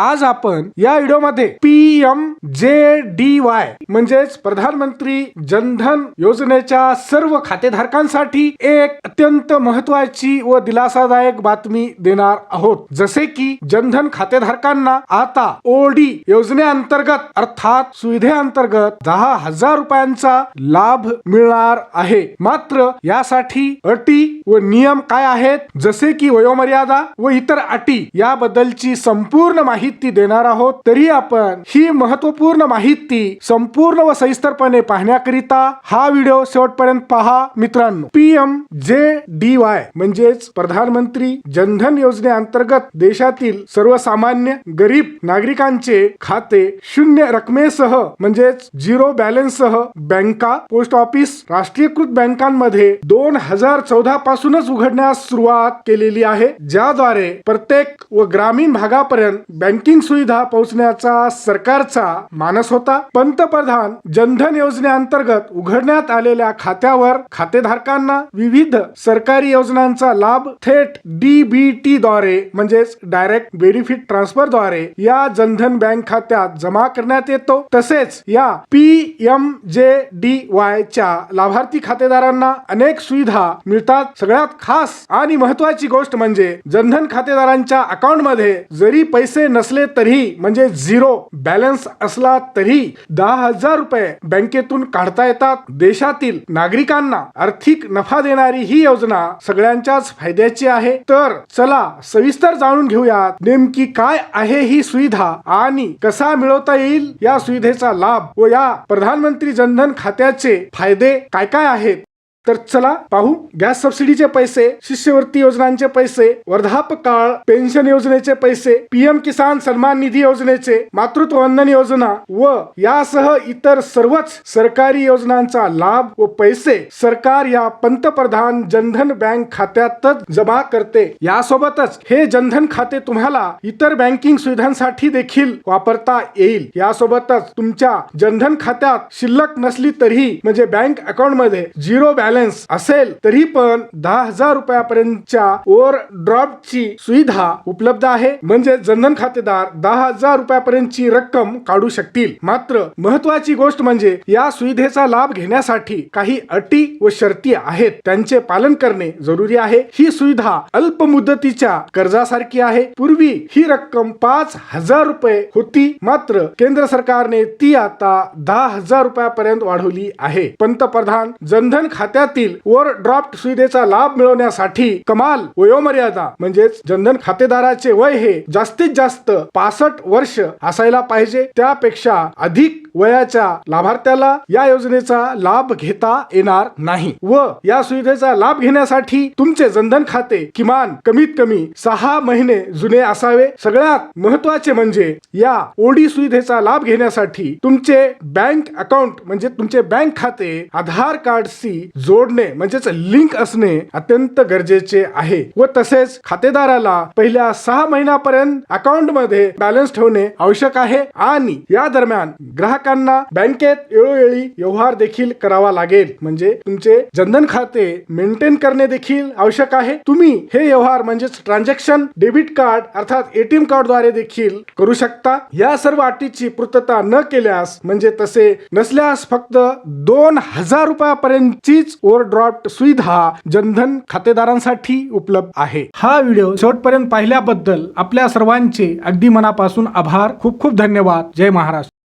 आज आपण या व्हिडिओमध्ये P M J D Y म्हणजेच प्रधानमंत्री जनधन योजनेच्या सर्व खातेधारकांसाठी एक अत्यंत महत्वाची व दिलासादायक बातमी देणार आहोत. जसे की जनधन खातेधारकांना आता ओडी योजनेअंतर्गत अर्थात सुविधेअंतर्गत दहा हजार रुपयांचा लाभ मिळणार आहे. मात्र यासाठी अटी व नियम काय आहेत? जसे की वयोमर्यादा व इतर अटी याबद्दलची संपूर्ण माहिती देणार आहोत तरी आपण ही महत्त्वपूर्ण माहिती संपूर्ण व सविस्तरपणे पाहण्याकरिता हा व्हिडिओ शेवटपर्यंत पहा. मित्रांनो P M J D Y म्हणजेच प्रधानमंत्री जनधन योजनेअंतर्गत देशातील सर्वसामान्य गरीब नागरिकांचे खाते शून्य रकमेसह म्हणजेच झिरो बॅलन्स सह बँका पोस्ट ऑफिस राष्ट्रीयकृत बँकांमध्ये दोन हजार चौदा पासूनच उघडण्यास सुरुवात केलेली आहे ज्याद्वारे प्रत्येक व ग्रामीण भागापर्यंत बँक बँकिंग सुविधा पोहोचण्याचा सरकारचा मानस होता. पंतप्रधान जनधन योजनेअंतर्गत उघडण्यात आलेल्या खात्यावर खातेधारकांना विविध सरकारी योजनांचा लाभ थेट डीबीटी द्वारे म्हणजेच डायरेक्ट बेनिफिट ट्रान्सफरद्वारे या जनधन बँक खात्यात जमा करण्यात येतो. तसेच या P M J D Y च्या लाभार्थी खातेदारांना अनेक सुविधा मिळतात. सगळ्यात खास आणि महत्वाची गोष्ट म्हणजे जनधन खातेदारांच्या अकाउंटमध्ये जरी पैसे न नसले तरी म्हणजे झिरो बॅलन्स असला तरी दहा हजार रुपये बँकेतून काढता येतात. देशातील नागरिकांना आर्थिक नफा देणारी ही योजना सगळ्यांच्याच फायद्याची आहे. तर चला सविस्तर जाणून घेऊयात नेमकी काय आहे ही सुविधा आणि कसा मिळवता येईल या सुविधेचा लाभ व या प्रधानमंत्री जनधन खात्याचे फायदे काय काय आहेत? तर चला पाहू. गॅस सबसिडीचे पैसे शिष्यवृत्ती योजनांचे पैसे वर्धापकाळ पेन्शन योजनेचे पैसे पीएम किसान सन्मान निधी योजनेचे मातृत्व वंदन योजना व यासह इतर सर्वच सरकारी योजनांचा लाभ व पैसे सरकार या पंतप्रधान जनधन बँक खात्यातच जमा करते. यासोबतच हे जनधन खाते तुम्हाला इतर बँकिंग सुविधांसाठी देखील वापरता येईल. यासोबतच तुमच्या जनधन खात्यात शिल्लक नसली तरीही म्हणजे बँक अकाउंटमध्ये झिरो बॅलन्स असेल तरी पण दहा हजार रुपयापर्यंतच्या ओव्हर ची सुविधा उपलब्ध आहे. म्हणजे जनधन खातेदार दहा हजार रुपयापर्यंतची रक्कम काढू शकतील. मात्र महत्वाची गोष्ट म्हणजे या सुविधेचा लाभ घेण्यासाठी काही अटी व शर्ती आहेत. त्यांचे पालन करणे जरुरी आहे. ही सुविधा अल्प मुदतीच्या कर्जासारखी आहे. पूर्वी ही रक्कम पाच हजार रुपये होती. मात्र केंद्र सरकारने ती आता दहा हजार रुपयापर्यंत वाढवली आहे. पंतप्रधान जनधन खात्या खात्यातील ओव्हरड्राफ्ट सुविधेचा लाभ मिळवण्यासाठी कमाल वयोमर्यादा म्हणजेच जनधन खातेदाराचे वय हे जास्तीत जास्त पासष्ट वर्ष असायला पाहिजे. त्यापेक्षा अधिक वयाच्या लाभार्थ्याला या योजनेचा लाभ घेता येणार नाही व या सुविधेचा लाभ घेण्यासाठी तुमचे जनधन खाते किमान कमीत कमी सहा महिने जुने असावे. सगळ्यात महत्त्वाचे म्हणजे या ओडी सुविधेचा लाभ घेण्यासाठी तुमचे बँक अकाउंट म्हणजे तुमचे बँक खाते आधार कार्डशी जोडणे म्हणजेच लिंक असणे अत्यंत गरजेचे आहे. व तसेच खातेदाराला पहिल्या सहा महिन्यापर्यंत अकाउंटमध्ये बॅलन्स ठेवणे आवश्यक आहे आणि या दरम्यान ग्राहकांना बँकेत वेळोवेळी व्यवहार देखील करावा लागेल. म्हणजे तुमचे जनधन खाते मेंटेन करणे देखील आवश्यक आहे. तुम्ही हे व्यवहार म्हणजेच ट्रान्झॅक्शन डेबिट कार्ड अर्थात एटीएम कार्डद्वारे देखील करू शकता. या सर्व अटीची पूर्तता न केल्यास म्हणजे तसे नसल्यास फक्त दोन हजार रुपयापर्यंतचीच ओव्हरड्राफ्ट सुविधा जनधन खातेदारांसाठी उपलब्ध आहे. हा व्हिडिओ शेवटपर्यंत पाहिल्याबद्दल आपल्या सर्वांचे अगदी मनापासून आभार. खूप खूप धन्यवाद. जय महाराष्ट्र.